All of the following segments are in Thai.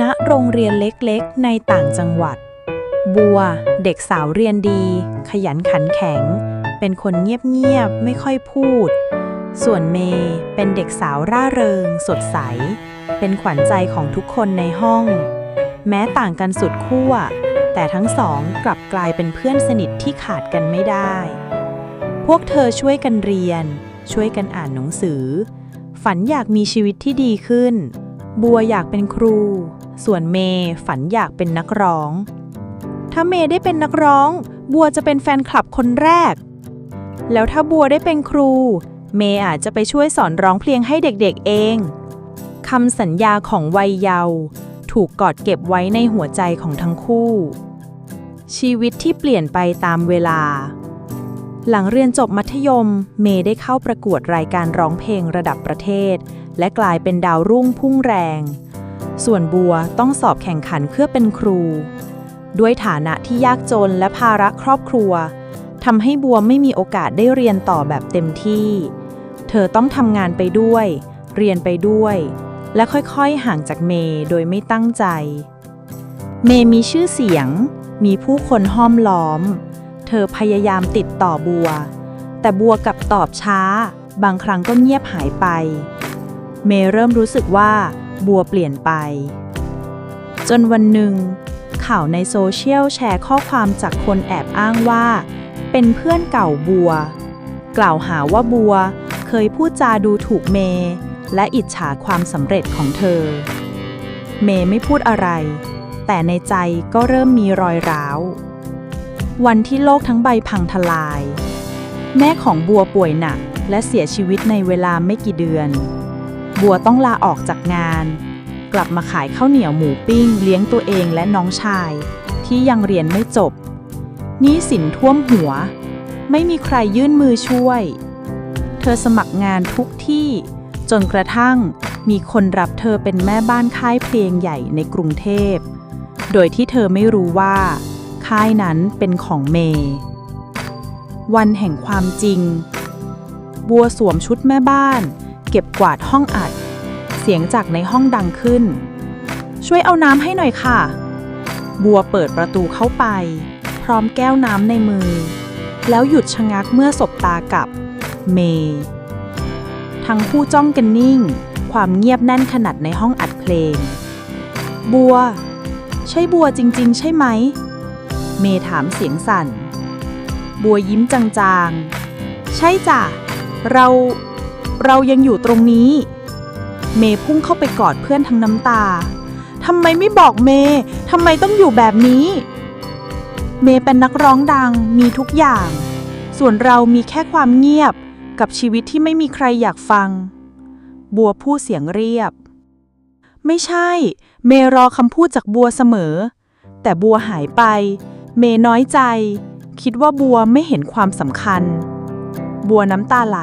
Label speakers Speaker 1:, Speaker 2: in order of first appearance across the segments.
Speaker 1: ณโรงเรียนเล็กๆ ในต่างจังหวัด บัว เด็กสาวเรียนดี ขยันขันแข็ง เป็นคนเงียบๆ ไม่ค่อยพูด ส่วนเมย์เป็นเด็กสาวร่าเริง สดใส เป็นขวัญใจของทุกคนในห้อง แม้ต่างกันสุดขั้ว แต่ทั้งสองกลับกลายเป็นเพื่อนสนิทที่ขาดกันไม่ได้ พวกเธอช่วยกันเรียน ช่วยกันอ่านหนังสือ ฝันอยากมีชีวิตที่ดีขึ้นบัวอยากเป็นครู ส่วนเมย์ฝันอยากเป็นนักร้อง ถ้าเมย์ได้เป็นนักร้อง บัวจะเป็นแฟนคลับคนแรก แล้วถ้าบัวได้เป็นครู เมย์อาจจะไปช่วยสอนร้องเพลงให้เด็กๆเองคำสัญญาของวัยเยาว์ถูกกอดเก็บไว้ในหัวใจของทั้งคู่ ชีวิตที่เปลี่ยนไปตามเวลา หลังเรียนจบมัธยม เมย์ได้เข้าประกวดรายการร้องเพลงระดับประเทศ และกลายเป็นดาวรุ่งพุ่งแรง ส่วนบัวต้องสอบแข่งขันเพื่อเป็นครู ด้วยฐานะที่ยากจนและภาระครอบครัวทำให้บัวไม่มีโอกาสได้เรียนต่อแบบเต็มที่ เธอต้องทำงานไปด้วย เรียนไปด้วย และค่อยๆห่างจากเมย์โดยไม่ตั้งใจ เมย์มีชื่อเสียง มีผู้คนห้อมล้อม เธอพยายามติดต่อบัว แต่บัวกลับตอบช้า บางครั้งก็เงียบหายไป เมย์เริ่มรู้สึกว่า บัวเปลี่ยนไป จนวันหนึ่ง ข่าวในโซเชียลแชร์ข้อความจากคนแอบอ้างว่า เป็นเพื่อนเก่าบัว กล่าวหาว่าบัวเคยพูดจาดูถูกเมย์และอิจฉาความสำเร็จของเธอ เมย์ไม่พูดอะไร แต่ในใจก็เริ่มมีรอยร้าว วันที่โลกทั้งใบพังทลาย แม่ของบัวป่วยหนักและเสียชีวิตในเวลาไม่กี่เดือน บัวต้องลาออกจากงาน กลับมาขายข้าวเหนียวหมูปิ้ง เลี้ยงตัวเองและน้องชาย ที่ยังเรียนไม่จบนี้สินท่วมหัว ไม่มีใครยื่นมือช่วย เธอสมัครงานทุกที่ จนกระทั่งมีคนรับเธอเป็นแม่บ้านค่ายเพลงใหญ่ในกรุงเทพ โดยที่เธอไม่รู้ว่า ค่ายนั้นเป็นของเมย์วันแห่งความจริง บัวสวมชุดแม่บ้าน เก็บกวาดห้องอัด เสียงจากในห้องดังขึ้น ช่วยเอาน้ำให้หน่อยค่ะ บัวเปิดประตูเข้าไป พร้อมแก้วน้ำในมือ แล้วหยุดชะงักเมื่อสบตากับ เมย์ทั้งคู่จ้องกันนิ่ง ความเงียบแน่นขนาดในห้องอัดเพลง บัว ใช่บัวจริง ๆ ใช่ไหม เมย์ถามเสียงสั่น บัวยิ้มจางๆ ใช่จ้ะ เรา เรายังอยู่ตรงนี้ เมย์พุ่งเข้าไปกอดเพื่อนทั้งน้ำตาทำไมไม่บอกเมย์ทำไมต้องอยู่แบบนี้ เมย์เป็นนักร้องดังมีทุกอย่าง ส่วนเรามีแค่ความเงียบกับชีวิตที่ไม่มีใครอยากฟัง บัวพูดเสียงเรียบ ไม่ใช่ เมย์รอคำพูดจากบัวเสมอ แต่บัวหายไป เมย์น้อยใจ คิดว่าบัวไม่เห็นความสำคัญ บัวน้ำตาไหล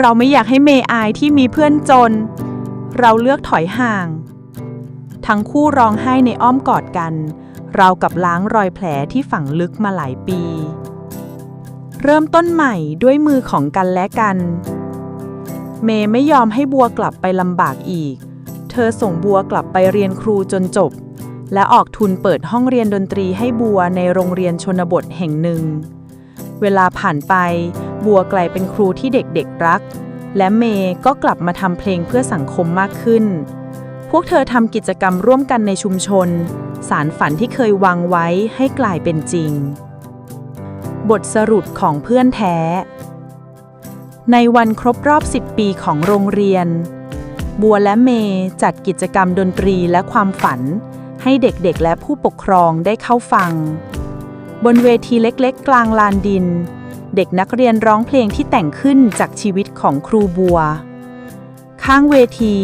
Speaker 1: เราไม่อยากให้เมย์อายที่มีเพื่อนจน เราเลือกถอยห่าง ทั้งคู่ร้องไห้ในอ้อมกอดกัน เรากับล้างรอยแผลที่ฝังลึกมาหลายปี เริ่มต้นใหม่ด้วยมือของกันและกัน เมย์ไม่ยอมให้บัวกลับไปลำบากอีก เธอส่งบัวกลับไปเรียนครูจนจบ และออกทุนเปิดห้องเรียนดนตรีให้บัวในโรงเรียนชนบทแห่งหนึ่ง เวลาผ่านไป บัวกลายเป็นครูที่เด็กๆรัก และเมย์ก็กลับมาทำเพลงเพื่อสังคมมากขึ้น พวกเธอทำกิจกรรมร่วมกันในชุมชน สารฝันที่เคยวางไว้ให้กลายเป็นจริง บทสรุปของเพื่อนแท้ ในวันครบรอบ 10 ปีของโรงเรียน บัวและเมย์จัดกิจกรรมดนตรีและความฝัน ให้เด็กๆและผู้ปกครองได้เข้าฟัง บนเวทีเล็กๆ กลางลานดิน เด็กนักเรียนร้องเพลงที่แต่งขึ้นจากชีวิตของครูบัว ข้างเวที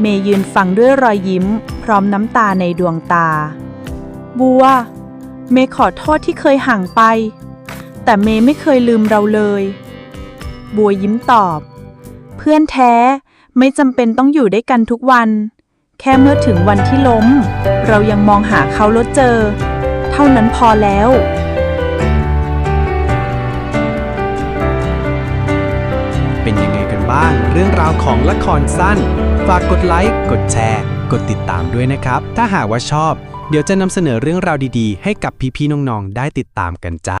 Speaker 1: เมย์ยืนฟังด้วยรอยยิ้ม พร้อมน้ำตาในดวงตา บัว เมย์ขอโทษที่เคยห่างไป แต่เมย์ไม่เคยลืมเราเลย บัวยิ้มตอบ เพื่อนแท้ไม่จำเป็นต้องอยู่ด้วยกันทุกวัน แค่เมื่อถึงวันที่ล้ม เรายังมองหาเขาแล้วเจอ เท่านั้นพอแล้ว
Speaker 2: บ้างเรื่องราวของละครสั้น ฝากกดไลค์ กดแชร์ กดติดตามด้วยนะครับ ถ้าหากว่าชอบ เดี๋ยวจะนำเสนอเรื่องราวดีๆ ให้กับพี่ๆน้องๆ ได้ติดตามกันจ้า